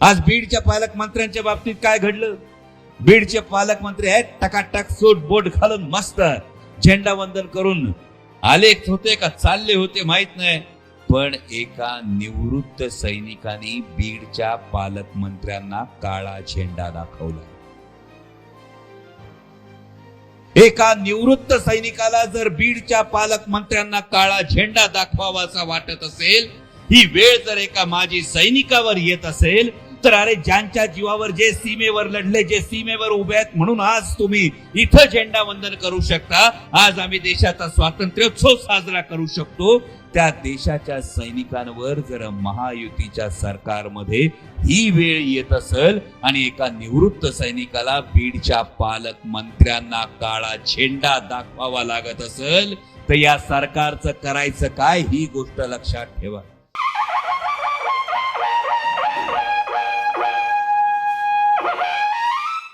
आज बीडच्या पालकमंत्र्यांच्या बाबतीत काय घडलं? बीडचे पालकमंत्री आहेत टकाटक सूट बोट घालून मस्त झेंडा वंदन करून आले होते का चालले होते माहीत नाही. पण एका निवृत्त सैनिकांनी बीडच्या पालकमंत्र्यांना काळा झेंडा दाखवला. एका निवृत्त सैनिकाला जर बीडच्या पालकमंत्र्यांना काळा झेंडा दाखवावासा वाटत असेल ही वेळ जर एका माजी सैनिकावर येत असेल तर अरे ज्यांच्या जीवावर जे सीमेवर लढले जे सीमेवर उभे आहेत म्हणून आज तुम्ही इथं झेंडा वंदन करू शकता. आज आम्ही देशाचा स्वातंत्र्योत्सव साजरा करू शकतो. त्या देशाच्या सैनिकांवर जर महायुतीच्या सरकारमध्ये ही वेळ येत असेल आणि एका निवृत्त सैनिकाला बीडच्या पालकमंत्र्यांना काळा झेंडा दाखवावा लागत असेल तर या सरकारचं करायचं काय ही गोष्ट लक्षात ठेवा.